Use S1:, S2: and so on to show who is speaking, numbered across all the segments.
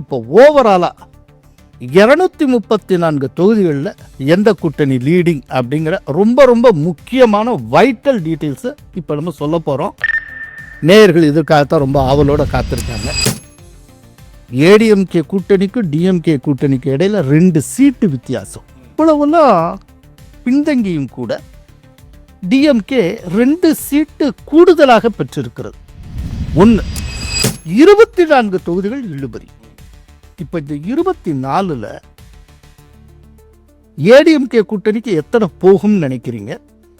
S1: இப்போ ஓவராலாக இரநூத்தி முப்பத்தி நான்கு தொகுதிகளில் எந்த கூட்டணி லீடிங் அப்படிங்கிற ரொம்ப ரொம்ப முக்கியமான வைட்டல் டீட்டெயில்ஸை இப்போ நம்ம சொல்ல போகிறோம் நேயர்கள் இதற்காகத்தான் ரொம்ப ஆவலோடு காத்திருக்காங்க. ஏடிஎம்கே கூட்டணிக்கும் டிஎம்கே கூட்டணிக்கு இடையில ரெண்டு சீட்டு வித்தியாசம். இவ்வளவுலாம் பின்தங்கியும் கூட டிஎம்கே ரெண்டு சீட்டு கூடுதலாக பெற்றிருக்கிறது. ஒன்று இருபத்தி நான்கு தொகுதிகள் இழுபறி. இப்போ இந்த இருபத்தி நாலில் ஏடிஎம்கே கூட்டணிக்கு எத்தனை போகும்னு நினைக்கிறீங்க?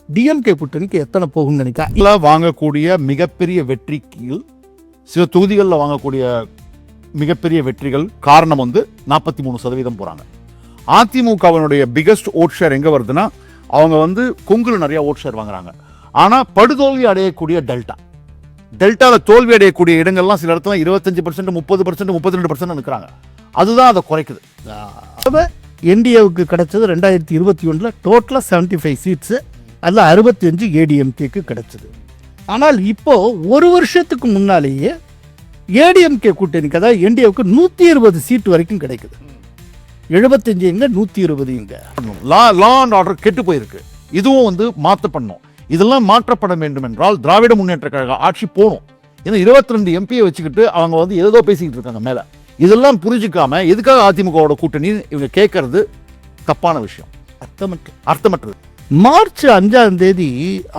S1: டிஎம்கே கூட்டணிக்கு எத்தனை போகும்னு நினைக்கிறேன்
S2: வாங்கக்கூடிய மிகப்பெரிய வெற்றிக்கு சில தொகுதிகளில் வாங்கக்கூடிய மிகப்பெரிய வெற்றிகள் காரணம் வந்து நாற்பத்தி மூணு சதவீதம் போறாங்க. அதிமுகவினுடைய பிகஸ்ட் ஓட் ஷேர் எங்கே வருதுன்னா அவங்க வந்து கொங்குல நிறைய ஓட் ஷேர் வாங்குறாங்க. ஆனா படுதோல்வி அடையக்கூடிய டெல்டா. டெல்டால தோல்வி அடையக்கூடிய இடங்கள்லாம் சில இடத்துல இருபத்தஞ்சு பர்சன்ட் முப்பது பர்சன்ட் முப்பத்தி ரெண்டு பர்சன்ட் நிற்கிறாங்க அதுதான் அதை குறைக்குது.
S1: என்டிஏவுக்கு கிடைச்சது ரெண்டாயிரத்தி இருபத்தி ஒன்றில் டோட்டலாக செவன்ட்டி ஃபைவ் சீட்ஸு அதில் அறுபத்தி அஞ்சு ஏடிஎம்கேக்கு கிடைச்சது. ஆனால் இப்போது ஒரு வருஷத்துக்கு முன்னாலேயே ஏடிஎம்கே கூட்டணிக்கு அதாவது என்டிஏவுக்கு நூற்றி இருபது சீட்டு வரைக்கும் கிடைக்குது. எழுபத்தஞ்சு எங்க நூற்றி இருபது எங்க
S2: லா லா அண்ட் ஆர்டர் கெட்டு போயிருக்கு. இதுவும் வந்து மாற்ற பண்ணும். இதெல்லாம் மாற்றப்பட வேண்டும் என்றால் திராவிட முன்னேற்ற கழக ஆட்சி போகணும். ஏன்னா இருபத்தி ரெண்டு எம்பியை வச்சுக்கிட்டு அவங்க வந்து ஏதோ பேசிக்கிட்டு இருக்காங்க மேலே. இதெல்லாம் புரிஞ்சுக்காம எதுக்காக அதிமுகவோட கூட்டணி? இவங்க கேட்கறது தப்பான விஷயம்.
S1: அர்த்தமற்ற
S2: அர்த்தமற்றது.
S1: மார்ச் அஞ்சாம் தேதி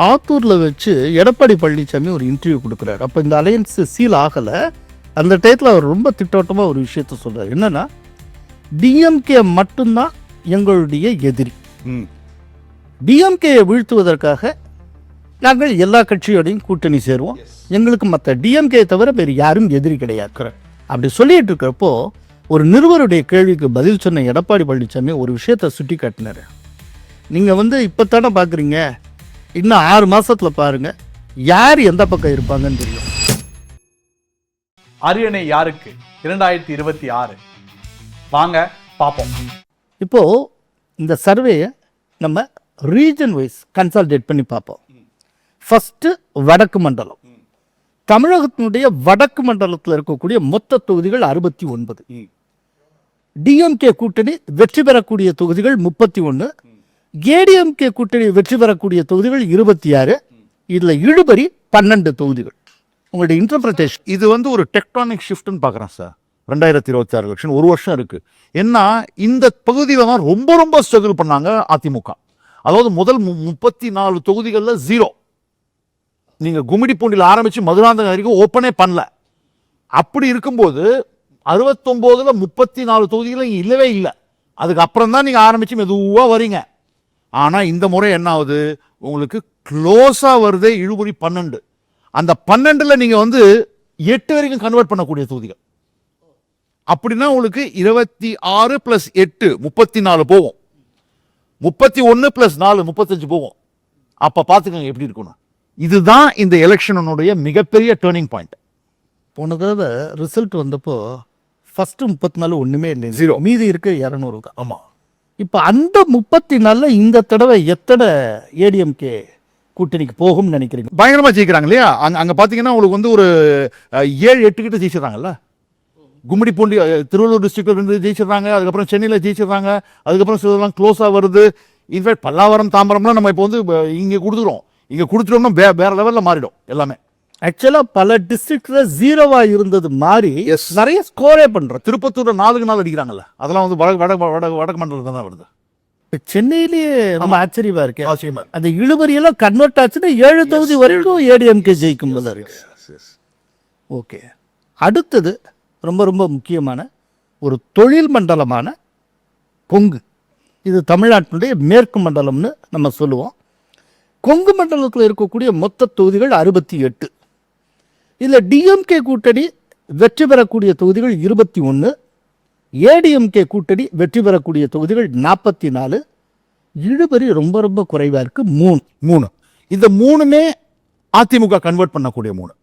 S1: ஆத்தூரில் வச்சு எடப்பாடி பழனிசாமி ஒரு இன்டர்வியூ கொடுக்குறாரு. அப்போ இந்த அலையன்ஸ் சீல் ஆகலை. அந்த டயத்தில் அவர் ரொம்ப திட்டவட்டமாக ஒரு விஷயத்த சொல்றாரு. என்னன்னா டிஎம்கே மட்டும்தான் எங்களுடைய எதிரி. டிஎம்கேயை வீழ்த்துவதற்காக நாங்கள் எல்லா கட்சியோடையும் கூட்டணி சேருவோம். எங்களுக்கு மற்ற டிஎம்கே தவிர வேறு யாரும் எதிரி கிடையாது. அப்படி சொல்லிட்டு இருக்கிறப்போ ஒரு நிருபருடைய கேள்விக்கு பதில் சொன்ன எடப்பாடி பழனிசாமி ஒரு விஷயத்தை சுட்டி காட்டினாரு. நீங்கள் வந்து இப்போ தானே பார்க்குறீங்க இன்னும் ஆறு மாசத்துல பாருங்க. யார் எந்த பக்கம் இருப்பாங்கன்னு தெரியும்.
S3: அரியணை யாருக்கு? இரண்டாயிரத்தி இருபத்தி ஆறு. வாங்க பார்ப்போம்
S1: இப்போ இந்த சர்வேயை நம்ம ரீஜன் வைஸ் கன்சால்டேட் பண்ணி பார்ப்போம் ஃபர்ஸ்ட் வடக்கு மண்டலம். தமிழகத்தினுடைய வடக்கு மண்டலத்தில் இருக்கக்கூடிய மொத்த தொகுதிகள் அறுபத்தி ஒன்பது. டிஎம்கே கூட்டணி வெற்றி பெறக்கூடிய தொகுதிகள் முப்பத்தி ஒன்று. ஏடிஎம்கே கூட்டணி வெற்றி பெறக்கூடிய தொகுதிகள் இருபத்தி ஆறு. இதில் இழுபறி பன்னெண்டு தொகுதிகள். உங்களுடைய இன்டர்பிரேஷன்
S2: இது வந்து ஒரு டெக்டானிக் ஷிஃப்ட்னு பார்க்குறேன் சார். ரெண்டாயிரத்தி இருபத்தி ஆறு எலெக்ஷன் ஒரு வருஷம் இருக்கு. ஏன்னா இந்த பகுதியில் தான் ரொம்ப ரொம்ப ஸ்ட்ரகிள் பண்ணாங்க அதிமுக. அதாவது முதல் முப்பத்தி நாலு தொகுதிகளில் ஜீரோ நீங்கள் கும்மிடி பூண்டியில் ஆரம்பித்து மதுராந்தகம் வரைக்கும் ஓப்பனே பண்ணல. அப்படி இருக்கும்போது அறுபத்தொம்போதில் முப்பத்தி நாலு தொகுதியில் இல்லவே இல்லை. அதுக்கு அப்புறம் தான் நீங்கள் ஆரம்பித்து மெதுவாக வரீங்க. ஆனால் இந்த முறை என்ன ஆகுது? உங்களுக்கு க்ளோஸாக வருதே இழுபறி பன்னெண்டு. அந்த பன்னெண்டில் நீங்கள் வந்து எட்டு வரைக்கும் கன்வெர்ட் பண்ணக்கூடிய தொகுதிகள். அப்படின்னா உங்களுக்கு இருபத்தி ஆறு ப்ளஸ் எட்டு முப்பத்தி நாலு போகும். முப்பத்தி ஒன்று ப்ளஸ் நாலு முப்பத்தஞ்சு போகும். அப்போ பார்த்துக்கோங்க எப்படி இருக்கணும். இதுதான் இந்த எலெக்ஷனுடைய மிகப்பெரிய டேர்னிங் பாயிண்ட்
S1: போன தடவை ரிசல்ட் வந்தப்போ ஃபர்ஸ்ட் முப்பத்தி நாலு ஒண்ணுமே இல்லை
S2: Zero.
S1: மீதி இருக்கு இரநூறு தான்.
S2: ஆமா.
S1: இப்போ அந்த முப்பத்தி நாலுல இந்த தடவை எத்தனை ஏடிஎம்கே கூட்டணிக்கு போகும்னு நினைக்கிறீங்க?
S2: பயங்கரமா ஜெயிக்கிறாங்க இல்லையா? அங்க அங்க பாத்தீங்கன்னா உங்களுக்கு வந்து ஒரு ஏழு எட்டு கிட்ட ஜெயிச்சிடறாங்கல்ல? கும்மிடிப்பூண்டி அஹ், திருவள்ளூர் டிஸ்ட்ரிக்ட்ல இருந்து ஜெயிச்சிடுறாங்க அதுக்கப்புறம் சென்னையில ஜெயிச்சிடுறாங்க அதுக்கப்புறம் சிலதெல்லாம் க்ளோஸா வருது. இன்ஃபேக்ட் பல்லாவரம் தாம்பரம்லாம் நம்ம இப்போ வந்து இங்க கொடுத்துக்கிறோம் இங்க கொடுத்துட்டோம்னா வே வேற லெவல்ல மாறிடும் எல்லாமே.
S1: ஆக்சுவலா பல டிஸ்ட்ரிக்ட்ல ஜீரோவா இருந்தது மாறி
S2: Yes.
S1: நிறைய ஸ்கோரே பண்றோம்.
S2: திருப்பத்தூர்ல நாலுக்கு நாள் அடிக்கிறாங்கல்ல. அதெல்லாம் வந்து வடக்கு வடக்கு வடக்கு வடக்கு மண்டலத்தில் தான் வருது.
S1: இப்ப சென்னையிலேயே நம்ம ஆச்சரியமா இருக்கு.
S2: அவசியமா
S1: அந்த இழுபறியெல்லாம் கன்வெர்ட் ஆச்சுன்னா ஏழு தொகுதி வரைக்கும் ஏடிஎம்கே ஜெயிக்கும் போல இருக்கு. ஓகே அடுத்தது ரொம்ப ரொம்ப முக்கியமான ஒரு தொழில் மண்டலமான கொங்கு. இது தமிழ்நாட்டினுடைய மேற்கு மண்டலம்னு நம்ம சொல்லுவோம். கொங்கு மண்டலத்தில் இருக்கக்கூடிய மொத்த தொகுதிகள் அறுபத்தி எட்டு. இதில் டிஎம்கே கூட்டணி வெற்றி பெறக்கூடிய தொகுதிகள் இருபத்தி ஒன்று ஏடிஎம்கே கூட்டணி வெற்றி பெறக்கூடிய தொகுதிகள் நாற்பத்தி நாலு. இழுபறி ரொம்ப ரொம்ப குறைவாக இருக்குது மூணு.
S2: மூணு. இந்த மூணுமே அதிமுக கன்வெர்ட் பண்ணக்கூடிய மூணு.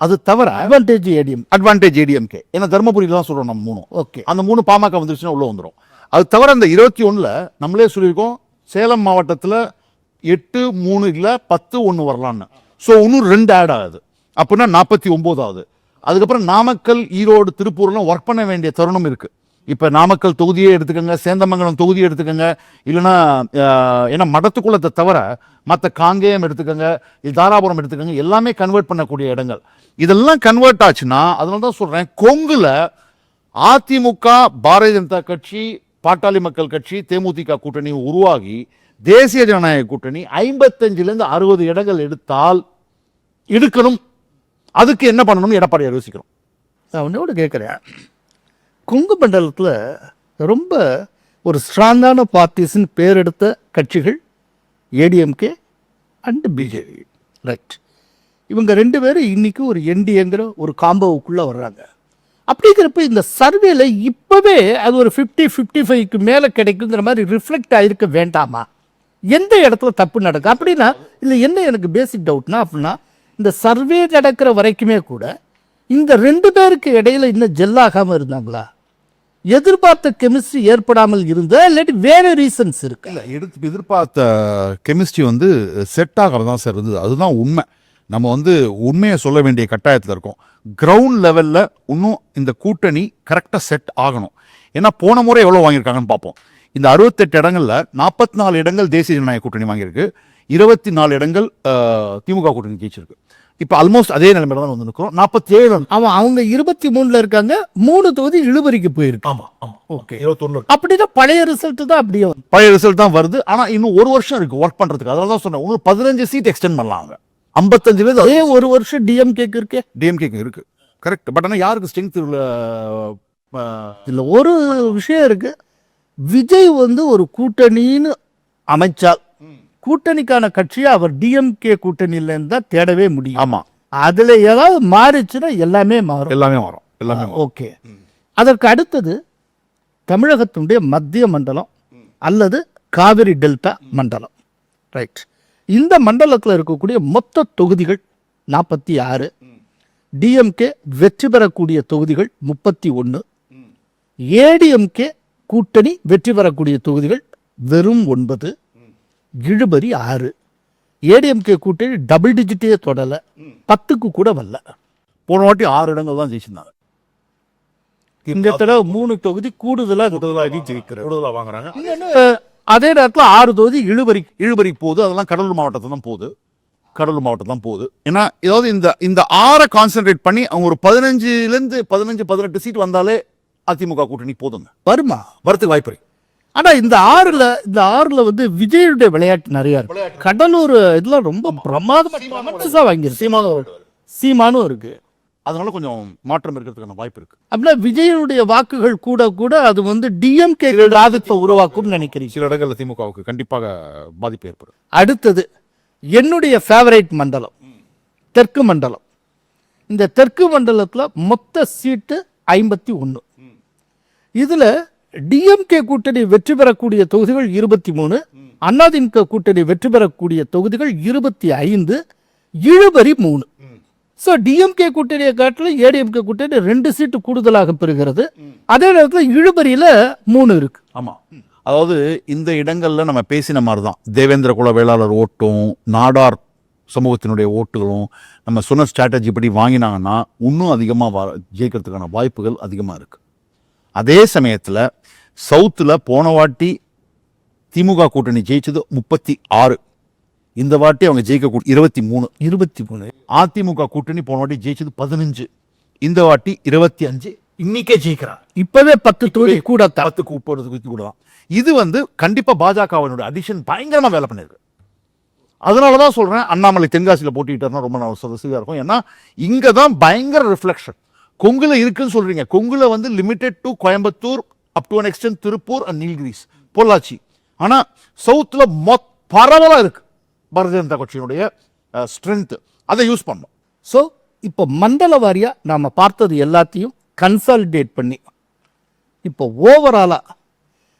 S2: அது தவிர
S1: அட்வான்டேஜ் ஏடிஎம்
S2: அட்வான்டேஜ் ஏடிஎம்கே ஏன்னா தருமபுரியில தான் சொல்றோம் நம்ம மூணும்
S1: ஓகே
S2: அந்த மூணு பாமக வந்துருச்சுன்னா உள்ள வந்துடும் அது தவிர அந்த இருபத்தி ஒண்ணுல நம்மளே சொல்லியிருக்கோம் சேலம் மாவட்டத்துல எட்டு மூணு இல்லை பத்து ஒன்று வரலான்னு. ஸோ இன்னும் ரெண்டு ஆட் ஆகுது. அப்படின்னா நாற்பத்தி ஒம்போதாவது அதுக்கப்புறம் நாமக்கல் ஈரோடு திருப்பூர்லாம் ஒர்க் பண்ண வேண்டிய தருணம் இருக்குது இப்போ நாமக்கல் தொகுதியே எடுத்துக்கோங்க சேந்தமங்கலம் தொகுதியை எடுத்துக்கோங்க இல்லைன்னா ஏன்னா மடத்துக்குளத்தை தவிர மற்ற காங்கேயம் எடுத்துக்கோங்க இது தாராபுரம் எடுத்துக்கோங்க எல்லாமே கன்வெர்ட் பண்ணக்கூடிய இடங்கள். இதெல்லாம் கன்வெர்ட் ஆச்சுன்னா அதனால தான் சொல்கிறேன் கொங்குல அதிமுக பாரதிய ஜனதா கட்சி பாட்டாளி மக்கள் கட்சி தேமுதிக கூட்டணி உருவாகி தேசிய ஜனநாயக கூட்டணி ஐம்பத்தஞ்சிலேருந்து அறுபது இடங்கள் எடுத்தால் எடுக்கணும் அதுக்கு என்ன பண்ணணும்னு எடப்பாடியார் யோசிக்கிறோம்.
S1: நான் உன்னோட கேட்குறேன். குங்கு மண்டலத்தில் ரொம்ப ஒரு ஸ்ட்ராங்கான பார்ட்டிஸ்ன்னு பேர் எடுத்த கட்சிகள் ஏடிஎம்கே அண்டு பிஜேபி. ரைட் இவங்க ரெண்டு பேரும் இன்றைக்கும் ஒரு என்டிஏங்கிற ஒரு காம்போவுக்குள்ளே வர்றாங்க. அப்படிங்கிறப்ப இந்த சர்வேல இப்போவே அது ஒரு ஃபிஃப்டி ஃபிஃப்டி ஃபைவ்க்கு மேலே கிடைக்குங்கிற மாதிரி ரிஃப்ளெக்ட் ஆகிருக்க வேண்டாமா? எந்த இடத்துல தப்பு நடக்கும் அப்படின்னா இல்லை என்ன எனக்கு பேசிக் டவுட்னா அப்படின்னா இந்த சர்வே நடக்கிற வரைக்குமே கூட இந்த ரெண்டு பேருக்கு இடையில இன்னும் ஜெல்லாகாமல் இருந்தாங்களா? எதிர்பார்த்த கெமிஸ்ட்ரி ஏற்படாமல் இருந்தா இல்லாட்டி வேற ரீசன்ஸ் இருக்கு?
S2: இல்லை எடுத்து எதிர்பார்த்த கெமிஸ்ட்ரி வந்து செட் ஆகிறது தான் சார் இருந்தது. அதுதான் உண்மை. நம்ம வந்து உண்மையை சொல்ல வேண்டிய கட்டாயத்தில் இருக்கோம். கிரவுண்ட் லெவலில் இன்னும் இந்த கூட்டணி கரெக்டாக செட் ஆகணும். ஏன்னா போன முறை எவ்வளோ வாங்கியிருக்காங்கன்னு பார்ப்போம். இந்த அறுபத்தெட்டு இடங்கள்ல நாற்பத்தி நாலு இடங்கள் தேசிய ஜனநாயக கூட்டணி வாங்கியிருக்கு. இருபத்தி நாலு இடங்கள் திமுக கூட்டணி ஜெயிச்சிருக்கு. இப்போ ஆல்மோஸ்ட் அதே நிலைமையில தான் வந்து நிற்கிறோம் நாற்பத்தி ஏழு
S1: அவன் அவங்க இருபத்தி மூணுல இருக்காங்க. மூணு தொகுதி இழுபறிக்கு போயிருக்கு.
S2: ஆமா ஆமா.
S1: ஓகே.
S2: இருபத்தொன்னு.
S1: அப்படின்னா பழைய ரிசல்ட் தான் அப்படியே
S2: பழைய ரிசல்ட் தான் வருது. ஆனா இன்னும் ஒரு வருஷம் இருக்கு ஒர்க் பண்றதுக்கு. அதனால தான் சொன்னேன் இன்னும் பதினஞ்சு சீட் எக்ஸ்டெண்ட் பண்ணலாம் அவங்க. ஐம்பத்தஞ்சு
S1: அதே ஒரு வருஷம் டிஎம்கேக்கு இருக்கே.
S2: டிஎம்கேக்கு இருக்கு. கரெக்ட் பட் ஆனா யாருக்கு ஸ்ட்ரென்த்
S1: இதுல ஒரு விஷயம் இருக்கு. விஜய் வந்து ஒரு கூட்டணின்னு அமைச்சால் கூட்டணிக்கான கட்சியை அவர் டிஎம்கே கூட்டணியில இருந்தா தேடவே முடியும்.
S2: ஆமா.
S1: அதுல ஏதாவது மாறிச்சுன்னா எல்லாமே மாறும்.
S2: எல்லாமே வரும் எல்லாமே
S1: ஓகே. அதற்கு அடுத்தது தமிழகத்தினுடைய மத்திய மண்டலம் அல்லது காவிரி டெல்டா மண்டலம். ரைட். இந்த மண்டலத்தில் இருக்கக்கூடிய மொத்த தொகுதிகள் நாற்பத்தி ஆறு. டிஎம்கே வெற்றி பெறக்கூடிய தொகுதிகள் முப்பத்தி ஒன்று. ஏடிஎம்கே கூட்டணி வெற்றி பெறக்கூடிய தொகுதிகள் வெறும் ஒன்பது இழுபறி ஆறு. ஏடிஎம்கே கூட்டணி டபுள் டிஜிட்டே தொடலை. பத்துக்கு கூட வரல.
S2: போன வாட்டி ஆறு இடங்கள் தான் ஜெயிச்சிருந்தாங்க.
S1: இந்த தடவை மூணு தொகுதி கூடுதலாக
S2: கூடுதலா வாங்குறாங்க.
S1: அதே நேரத்தில் ஆறு தொகுதி இழுபறி
S2: இழுபறி போகுது. அதெல்லாம் கடலூர் மாவட்டத்தில் தான் போகுது. கடலூர் மாவட்டம் தான் போகுது. ஏன்னா ஏதாவது இந்த இந்த ஆறை கான்சென்ட்ரேட் பண்ணி அவங்க ஒரு பதினஞ்சுலேருந்து பதினஞ்சு பதினெட்டு சீட் வந்தாலே அதிமுக கூட்டணி போதுங்க.
S1: வருமா?
S2: வரத்துக்கு வாய்ப்பு இருக்கு.
S1: ஆனா இந்த ஆறுல இந்த ஆறுல வந்து விஜயுடைய விளையாட்டு நிறைய இருக்கு. கடலூர் இதெல்லாம் ரொம்ப பிரமாதமா வாங்கிருக்கு
S2: சீமானும்
S1: சீமானும் இருக்கு.
S2: அதனால கொஞ்சம் மாற்றம் இருக்கிறதுக்கான வாய்ப்பு இருக்கு.
S1: அப்படின்னா விஜயனுடைய வாக்குகள் கூட கூட அது வந்து டிஎம்கே ஆதித்தை உருவாக்கும்னு நினைக்கிறீங்க
S2: சில இடங்கள்ல திமுகவுக்கு கண்டிப்பாக பாதிப்பு ஏற்படும்.
S1: அடுத்தது என்னுடைய ஃபேவரைட் மண்டலம் தெற்கு மண்டலம். இந்த தெற்கு மண்டலத்தில் மொத்த சீட்டு ஐம்பத்தி ஒன்று இதில் டிஎம்கே கூட்டணி வெற்றி பெறக்கூடிய தொகுதிகள் இருபத்தி மூணு அண்ணாதிமுக கூட்டணி வெற்றி பெறக்கூடிய தொகுதிகள் இருபத்தி ஐந்து இழுபறி மூணு. ஸோ டிஎம்கே கூட்டணியை காட்டிலும் ஏடிஎம்கே கூட்டணி ரெண்டு சீட்டு கூடுதலாக பெறுகிறது. அதே நேரத்தில் இழுபறியில் மூணு இருக்கு.
S2: ஆமாம் அதாவது இந்த இடங்களில் நம்ம பேசின மாதிரி தான் தேவேந்திர குல வேளாளர் ஓட்டும் நாடார் சமூகத்தினுடைய ஓட்டுகளும் நம்ம சொன்ன ஸ்ட்ராட்டஜி படி வாங்கினாங்கன்னா இன்னும் அதிகமாக வா ஜெயிக்கிறதுக்கான வாய்ப்புகள் அதிகமாக இருக்குது அதே சமயத்தில் சவுத்தில் போன வாட்டி திமுக கூட்டணி ஜெயிச்சது முப்பத்தி ஆறு. இந்த வாட்டி அவங்க ஜெயிக்க இருபத்தி மூணு.
S1: இருபத்தி மூணு.
S2: அதிமுக கூட்டணி போன வாட்டி ஜெயிச்சது பதினஞ்சு. இந்த வாட்டி இருபத்தி அஞ்சு. இன்னைக்கே ஜெயிக்கிறாங்க
S1: இப்பவே பத்து தொகுதி கூட தர
S2: தரத்துக்கு உட்படுறது குறித்து கூட இது வந்து கண்டிப்பா பாஜகவினுடைய அடிஷன் பயங்கரமா வேலை பண்ணிருக்கு. அதனால தான் சொல்றேன் அண்ணாமலை தென்காசியில் போட்டிட்டாருன்னா ரொம்ப நல்ல வசதியாக இருக்கும். ஏன்னா இங்க தான் பயங்கர ரிஃப்ளெக்ஷன் கொங்குல இருக்குன்னு சொல்றீங்க. கொங்குல வந்து limited to Coimbatore up to an extent Tiruppur and Nilgiris Pollachi. ஆனால் சவுத்தில் மொத் பரவலாக இருக்கு. பாரதிய ஜனதா கட்சியினுடைய ஸ்ட்ரென்த்து அதை யூஸ் பண்ணோம்
S1: ஸோ இப்போ மண்டல வாரியாக நாம் பார்த்தது எல்லாத்தையும் கன்சாலிடேட் பண்ணி இப்போ ஓவராலாக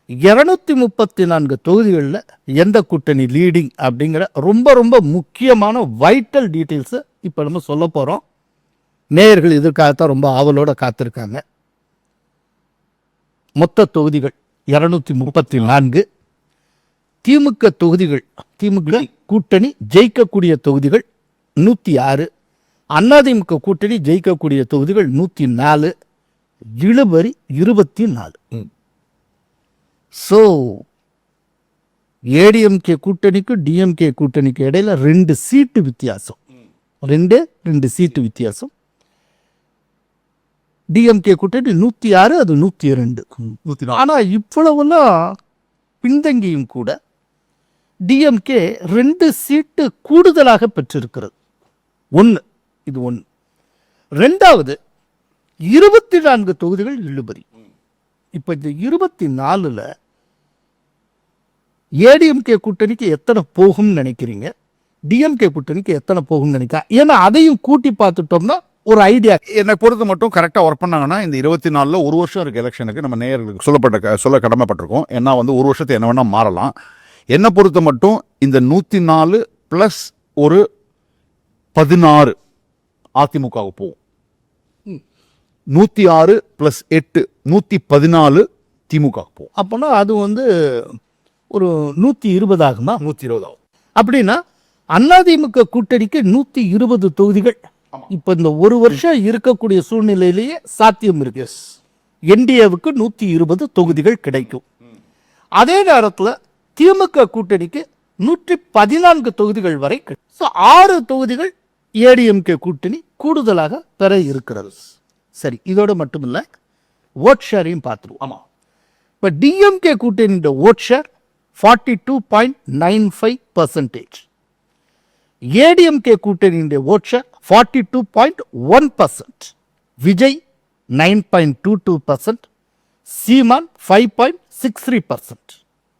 S1: இரநூத்தி முப்பத்தி நான்கு தொகுதிகளில் எந்த கூட்டணி லீடிங் அப்படிங்கிற ரொம்ப ரொம்ப முக்கியமான வைட்டல் டீட்டெயில்ஸை இப்போ நம்ம சொல்ல போகிறோம் நேயர்கள் இதற்காகத்தான் ரொம்ப ஆவலோட காத்திருக்காங்க? மொத்த தொகுதிகள் இருநூத்தி முப்பத்தி நான்கு. திமுக தொகுதிகள் திமுக கூட்டணி ஜெயிக்கக்கூடிய தொகுதிகள் நூற்றி ஆறு. அதிமுக கூட்டணி ஜெயிக்கக்கூடிய தொகுதிகள் நூற்றி நாலு. இழுபறி இருபத்தி நாலு. ஸோ ஏடிஎம்கே கூட்டணிக்கு டிஎம்கே கூட்டணிக்கு இடையில ரெண்டு சீட்டு வித்தியாசம். ரெண்டு ரெண்டு சீட்டு வித்தியாசம். டிஎம்கே கூட்டணி நூற்றி ஆறு அது நூற்றி ரெண்டு
S2: நூற்றி
S1: ஆனால் இவ்வளவுலாம் பின்தங்கியும் கூட டிஎம்கே ரெண்டு சீட்டு கூடுதலாக பெற்றிருக்கிறது. ஒன்று இது ஒன்று ரெண்டாவது இருபத்தி நான்கு தொகுதிகள் இழுபறி. இப்போ இந்த இருபத்தி நாலில் ஏடிஎம்கே கூட்டணிக்கு எத்தனை போகும்னு நினைக்கிறீங்க? டிஎம்கே கூட்டணிக்கு எத்தனை போகும்னு நினைக்கிறேன் ஏன்னா அதையும் கூட்டி பார்த்துட்டோம்னா ஒரு ஐடியா
S2: என்னை பொறுத்த மட்டும் கரெக்டாக ஒர்க் பண்ணாங்கன்னா இந்த இருபத்தி நாலில் ஒரு வருஷம் இருக்க எலெக்ஷனுக்கு நம்ம நேயர்களுக்கு சொல்லப்பட்ட சொல்ல கடமைப்பட்டிருக்கோம். ஏன்னா வந்து ஒரு வருஷத்தை என்ன வேணால் மாறலாம். என்னை பொறுத்த மட்டும் இந்த நூற்றி நாலு ப்ளஸ் ஒரு பதினாறு அதிமுகவுக்கு போகும் நூற்றி ஆறு ப்ளஸ் எட்டு நூற்றி பதினாலு திமுகவுக்கு போகும்
S1: அப்போனா அது வந்து ஒரு நூற்றி இருபது ஆகுமா?
S2: நூற்றி இருபது ஆகும்.
S1: அப்படின்னா அதிமுக கூட்டணிக்கு நூற்றி இருபது தொகுதிகள். இப்போ இந்த ஒரு வருஷம் இருக்கக்கூடிய சூழ்நிலையிலேயே சாத்தியம் இருக்கு. என்டிஏவுக்கு நூற்றி இருபது தொகுதிகள் கிடைக்கும். அதே நேரத்தில் திமுக கூட்டணிக்கு நூற்றி பதினான்கு தொகுதிகள் வரை ஸோ ஆறு தொகுதிகள் ஏடிஎம்கே கூட்டணி கூடுதலாக பெற இருக்கிறது. சரி இதோடு மட்டும் இல்லை ஓட் ஷேரையும் பார்த்துருவோம்.
S2: ஆமாம்
S1: இப்போ DMK கூட்டணியோட vote share forty two point nine five percentage ADMK கூட்டணியுடைய vote share forty two point one percent Vijay nine point two two percent Seeman five point six three percent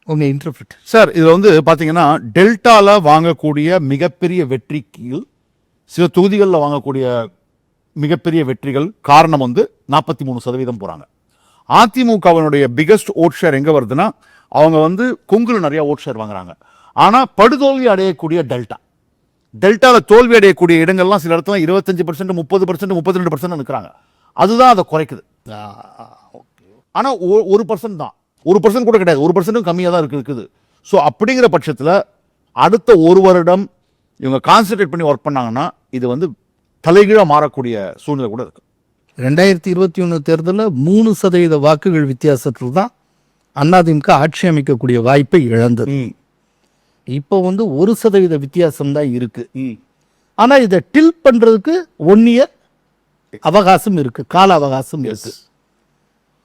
S1: உங்கள் இன்டர்பிரிட்
S2: சார் இதில் வந்து பார்த்தீங்கன்னா டெல்டாவில் வாங்கக்கூடிய மிகப்பெரிய வெற்றிக்கு சில தொகுதிகளில் வாங்கக்கூடிய மிகப்பெரிய வெற்றிகள் காரணம் வந்து நாற்பத்தி மூணு சதவீதம் போகிறாங்க அதிமுகவினுடைய பிகஸ்ட் ஓட் ஷேர் எங்கே வருதுன்னா அவங்க வந்து கொங்குல நிறையா ஓட் ஷேர் வாங்குறாங்க. ஆனால் படுதோல்வி அடையக்கூடிய டெல்டா. டெல்டாவில் தோல்வி அடையக்கூடிய இடங்கள்லாம் சில இடத்துல இருபத்தஞ்சு பர்சன்ட் முப்பது பர்சன்ட் முப்பத்தி ரெண்டு பர்சன்ட் நிற்கிறாங்க அதுதான் அதை குறைக்குது. ஆனால் ஒரு பர்சன்ட் தான். ஒரு பர்சன்ட் கூட கிடையாது. ஒரு பர்சன்ட்டும் கம்மியாக தான் இருக்கு இருக்குது. ஸோ அப்படிங்கிற பட்சத்தில் அடுத்த ஒரு வருடம் இவங்க கான்சென்ட்ரேட் பண்ணி ஒர்க் பண்ணாங்கன்னா இது வந்து தலைகீழாக மாறக்கூடிய சூழ்நிலை கூட இருக்கு.
S1: ரெண்டாயிரத்தி இருபத்தி ஒன்று தேர்தலில் மூணு சதவீத வாக்குகள் வித்தியாசத்தில் தான் அதிமுக ஆட்சி அமைக்கக்கூடிய வாய்ப்பை இழந்தது. இப்போ வந்து ஒரு சதவீத வித்தியாசம் தான் இருக்கு. ஆனா இதை டில் பண்றதுக்கு ஒன் இயர் அவகாசம் இருக்கு கால அவகாசம் இருக்கு.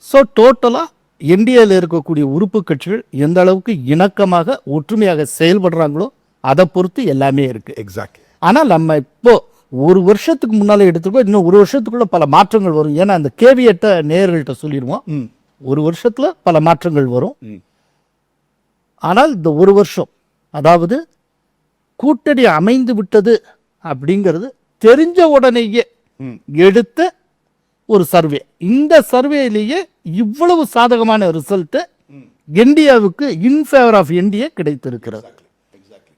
S1: ஸோ டோட்டலா என்டிஏல இருக்கக்கூடிய உறுப்பு கட்சிகள் எந்த அளவுக்கு இணக்கமாக ஒற்றுமையாக செயல்படுறாங்களோ அதை பொறுத்து எல்லாமே இருக்கு.
S2: எக்ஸாக்ட்
S1: ஆனா நம்ம இப்போ ஒரு வருஷத்துக்கு முன்னால எடுத்துக்கோ இன்னும் ஒரு வருஷத்துக்குள்ள பல மாற்றங்கள் வரும். ஏன்னா அந்த கேவியட்டை நேயர்கள்ட்ட சொல்லிடுவோம். ஒரு வருஷத்துல பல மாற்றங்கள் வரும். ஆனால் இந்த ஒரு வருஷம் அதாவது கூட்டணி அமைந்து விட்டது அப்படிங்கிறது தெரிஞ்ச உடனேயே எடுத்த ஒரு சர்வே. இந்த சர்வேலேயே இவ்வளவு சாதகமான ரிசல்ட்டு என்டிஏவுக்கு இன் ஃபேவர் ஆஃப் என்டிஏ கிடைத்திருக்கிறது.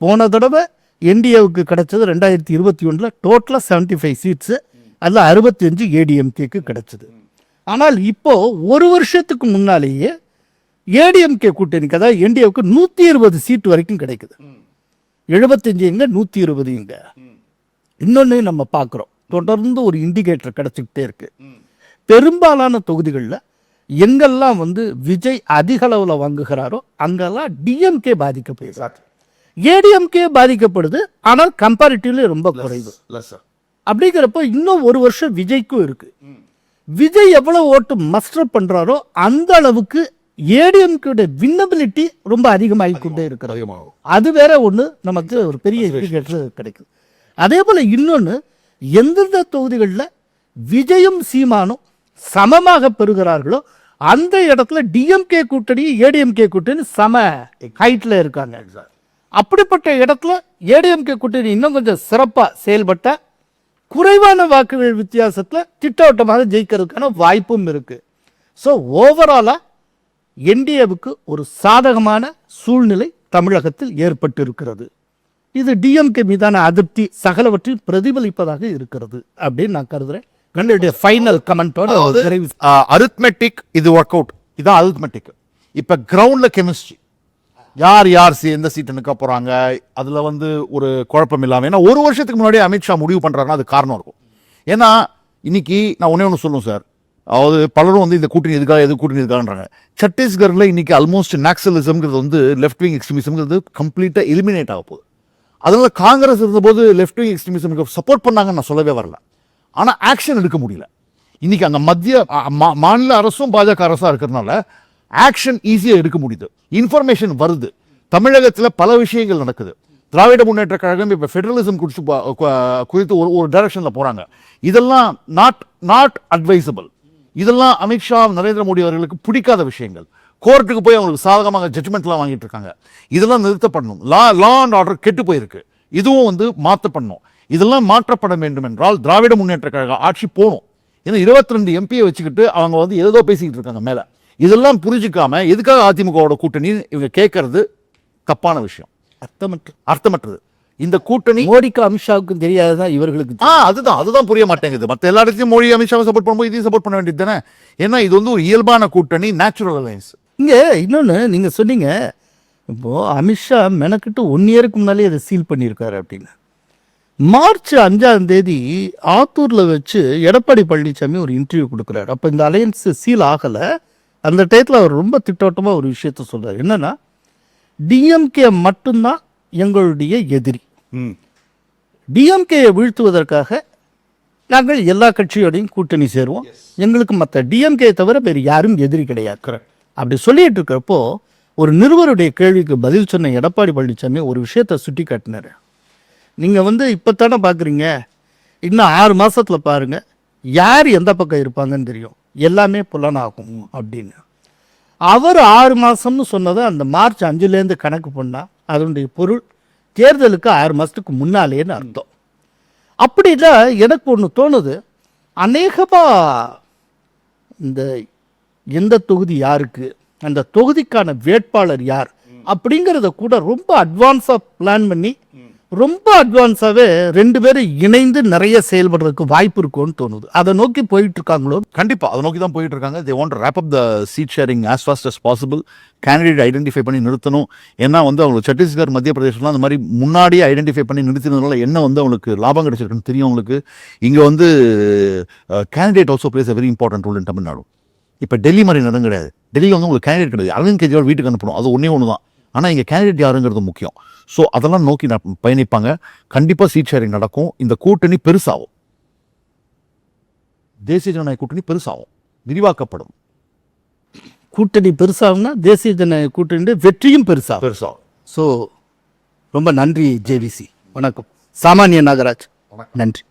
S1: போன தடவை என்டிஏவுக்கு கிடைச்சது ரெண்டாயிரத்தி இருபத்தி ஒன்றில் டோட்டலாக செவன்ட்டி ஃபைவ் சீட்ஸு அதில் அறுபத்தஞ்சு ஏடிஎம்கேக்கு கிடைச்சது. ஆனால் இப்போ ஒரு வருஷத்துக்கு முன்னாலேயே ஏடிஎம்கே கூட்டணிக்கு அதாவது என்டிஏவுக்கு நூற்றி இருபது சீட்டு வரைக்கும் கிடைக்குது. எழுபத்தஞ்சு எங்க நூற்றி இருபது எங்க இன்னொன்று நம்ம பார்க்குறோம். தொடர்ந்து ஒரு இண்டிகேட்டர் கிடைச்சிக்கிட்டே இருக்கு. பெரும்பாலான தொகுதிகளில் எங்கெல்லாம் வந்து விஜய் அதிக அளவில் வாங்குகிறாரோ அங்கெல்லாம் டிஎம்கே பாதிக்கப்படுது. ஏடிஎம்கே பாதிக்கப்படுது ஆனால் கம்பேரிட்டிவ்லி ரொம்ப குறைவு. அப்படிங்கிறப்போ இன்னும் ஒரு வருஷம் விஜய்க்கும் இருக்கு. விஜய் எவ்வளவு ஓட்டு மஸ்டர் பண்றாரோ அந்த அளவுக்கு ஏடிஎம்கே வின்னபிலிட்டி ரொம்ப அதிகமாகி கொண்டே இருக்கிறது. அது வேற ஒன்று நமக்கு ஒரு பெரிய கிடைக்குது. அதே போல இன்னொன்று எந்தெந்த தொகுதிகளில் விஜயும் சீமானும் சமமாக பெறுகிறார்களோ அந்த இடத்துல டிஎம்கே கூட்டணி ஏடிஎம்கே கூட்டணி சம ஹைட்ல இருக்காங்க. அப்படிப்பட்ட இடத்துல ஏடிஎம்கே கூட்டணி இன்னும் கொஞ்சம் சிறப்பாக செயல்பட்ட குறைவான வாக்குகள் வித்தியாசத்தில் திட்டவட்டமாக ஜெயிக்கிறதுக்கான வாய்ப்பும் இருக்கு. ஸோ ஓவராலாக என்டிஏவுக்கு ஒரு சாதகமான சூழ்நிலை தமிழகத்தில் ஏற்பட்டிருக்கிறது. இது டிஎம்கே மீதான அதிருப்தி சகலவற்றில் பிரதிபலிப்பதாக இருக்கிறது அப்படின்னு நான் கருதுறேன். என்னுடைய ஃபைனல் கமெண்டோட
S2: அரித்மெட்டிக் இது ஒர்க் அவுட் இதான் அரித்மெட்டிக் இப்போ கிரவுண்டில் கெமிஸ்ட்ரி யார் யார் சி எந்த சீட்டு நிற்க போறாங்க? அதுல வந்து ஒரு குழப்பம் இல்லாம ஏன்னா ஒரு வருஷத்துக்கு முன்னாடி அமித்ஷா முடிவு பண்றாருன்னா அது காரணம் இருக்கும். ஏன்னா இன்னைக்கு நான் ஒண்ணே ஒன்று சொல்லுவேன் சார் அதாவது பலரும் வந்து இந்த கூட்டணி எதுக்காக எது கூட்டணி எதுக்காகன்றாங்க சத்தீஸ்கரில் இன்னைக்கு ஆல்மோஸ்ட் நேக்சலிசம்ங்கிறது வந்து லெஃப்ட் விங் எக்ஸ்ட்ரீமிசம்ங்கிறது கம்ப்ளீட்டாக எலிமினேட் ஆக போகுது. அதனால் காங்கிரஸ் இருந்தபோது லெஃப்ட் விங் எக்ஸ்ட்ரீமிசம்க்கு சப்போர்ட் பண்ணாங்கன்னு நான் சொல்லவே வரல. ஆனால் ஆக்ஷன் எடுக்க முடியல. இன்னைக்கு அந்த மத்திய மா- மாநில அரசும் பாஜக அரசாக இருக்கிறதுனால ஆக்ஷன் ஈஸியாக எடுக்க முடியுது. இன்ஃபர்மேஷன் வருது. தமிழகத்தில் பல விஷயங்கள் நடக்குது. திராவிட முன்னேற்ற கழகம் இப்போ ஃபெடரலிசம் குறித்து குறித்து ஒரு ஒரு டைரக்ஷனில் போகிறாங்க இதெல்லாம் நாட் நாட் அட்வைசபிள் இதெல்லாம் அமித்ஷா நரேந்திர மோடி அவர்களுக்கு பிடிக்காத விஷயங்கள். கோர்ட்டுக்கு போய் அவங்களுக்கு சாதகமாக ஜட்மெண்ட்லாம் வாங்கிட்டு இருக்காங்க. இதெல்லாம் நிறுத்தப்படணும். லா லா அண்ட் ஆர்டர் கெட்டு போயிருக்கு. இதுவும் வந்து மாற்றப்படணும் இதெல்லாம் மாற்றப்பட வேண்டும் என்றால் திராவிட முன்னேற்ற கழக ஆட்சி போகணும். ஏன்னா இருபத்தி ரெண்டு எம்பியை வச்சுக்கிட்டு அவங்க வந்து ஏதோ பேசிக்கிட்டு இருக்காங்க மேல. இதெல்லாம் புரிஞ்சுக்காம எதுக்காக அதிமுகவோட கூட்டணி இவங்க கேட்கறது தப்பான விஷயம்.
S1: அர்த்தமற்ற
S2: அர்த்தமற்றது. இந்த கூட்டணி
S1: மோடிக்கும் அமித்ஷாவுக்கும் தெரியாததான் இவர்களுக்கு
S2: ஆ அதுதான் அதுதான் புரிய மாட்டேங்குது. மற்ற எல்லா இடத்தையும் மோடி அமித்ஷாவை சப்போர்ட் பண்ணும்போது இதையும் சப்போர்ட் பண்ண வேண்டியது தானே? ஏன்னா இது வந்து ஒரு இயல்பான கூட்டணி நேச்சுரல் அலையன்ஸ்
S1: இங்க இன்னொன்னு நீங்க சொன்னீங்க இப்போ அமித்ஷா மெனக்கிட்டு ஒன் இயருக்கு முன்னாலே அதை சீல் பண்ணியிருக்காரு அப்படின்னு. மார்ச் அஞ்சாம் தேதி ஆத்தூர்ல வச்சு எடப்பாடி பழனிசாமி ஒரு இன்டர்வியூ கொடுக்குறாரு. அப்போ இந்த அலையன்ஸ் சீல் ஆகல. அந்த டயத்தில் அவர் ரொம்ப திட்டவட்டமா ஒரு விஷயத்த சொல்றாரு. என்னன்னா டிஎம்கே மட்டும்தான் எங்களுடைய எதிரி. டிஎம்கேயை வீழ்த்துவதற்காக நாங்கள் எல்லா கட்சியோடையும் கூட்டணி சேருவோம். எங்களுக்கு மற்ற டிஎம்கே தவிர வேறு யாரும் எதிரி கிடையாது. அப்படி சொல்லிட்டு இருக்கிறப்போ ஒரு நிருபருடைய கேள்விக்கு பதில் சொன்ன எடப்பாடி பழனிசாமி ஒரு விஷயத்தை சுட்டி காட்டினாரு நீங்கள் வந்து இப்போ தானே பார்க்குறீங்க இன்னும் ஆறு மாசத்துல பாருங்க. யார் எந்த பக்கம் இருப்பாங்கன்னு தெரியும். எல்லாமே புலனாகும் அப்படின்னு. அவர் ஆறு மாசம்னு சொன்னதை அந்த மார்ச் அஞ்சுலேருந்து கணக்கு பண்ணா அதனுடைய பொருள் தேர்தலுக்கு ஆறு மாதத்துக்கு முன்னாலேன்னு அர்த்தம். அப்படின்னா எனக்கு ஒன்று தோணுது. அநேகமாக இந்த எந்த தொகுதி யாருக்கு அந்த தொகுதிக்கான வேட்பாளர் யார் அப்படிங்கிறத கூட ரொம்ப அட்வான்ஸாக பிளான் பண்ணி ரொம்ப அட்வான்ஸாகவே ரெண்டு பேரும் இணைந்து நிறைய செயல்படுறதுக்கு வாய்ப்பு இருக்கும்னு தோணுது. அதை நோக்கி போயிட்டு இருக்காங்களோ
S2: கண்டிப்பாக அதை நோக்கி தான் போயிட்டு இருக்காங்க they want wrap up the seat sharing as fast as possible candidate identify பண்ணி நிறுத்தணும். ஏன்னா வந்து அவங்களுக்கு சத்தீஸ்கர் மத்திய பிரதேசம்லாம் அந்த மாதிரி முன்னாடியே ஐடென்டிஃபை பண்ணி நிறுத்தினதுனால என்ன வந்து அவங்களுக்கு லாபம் கிடைச்சிருக்குன்னு தெரியும் அவங்களுக்கு. இங்கே வந்து candidate also plays a very important role in Tamil Nadu இப்போ டெல்லி மாதிரி நடந்து கிடையாது. டெல்லியில் வந்து உங்களுக்கு கேண்டிடேட் கிடையாது. அரவிந்த் கெஜ்ரிவால் வீட்டுக்கு அனுப்பணும். அது ஒன்றே ஒன்று தான் ஆனால் இங்கே கேண்டிடேட் யாருங்கிறது முக்கியம். ஸோ அதெல்லாம் நோக்கி பயணிப்பாங்க. கண்டிப்பாக சீட் ஷேரிங் நடக்கும். இந்த கூட்டணி பெருசாகும். தேசிய ஜனநாயக கூட்டணி பெருசாகும். விரிவாக்கப்படும்.
S1: கூட்டணி பெருசாகும்னா தேசிய ஜனநாயக கூட்டணி வெற்றியும் பெருசாகும்.
S2: பெருசாகும்.
S1: ஸோ ரொம்ப நன்றி ஜேவிசி வணக்கம். சாமானிய நாகராஜ். நன்றி.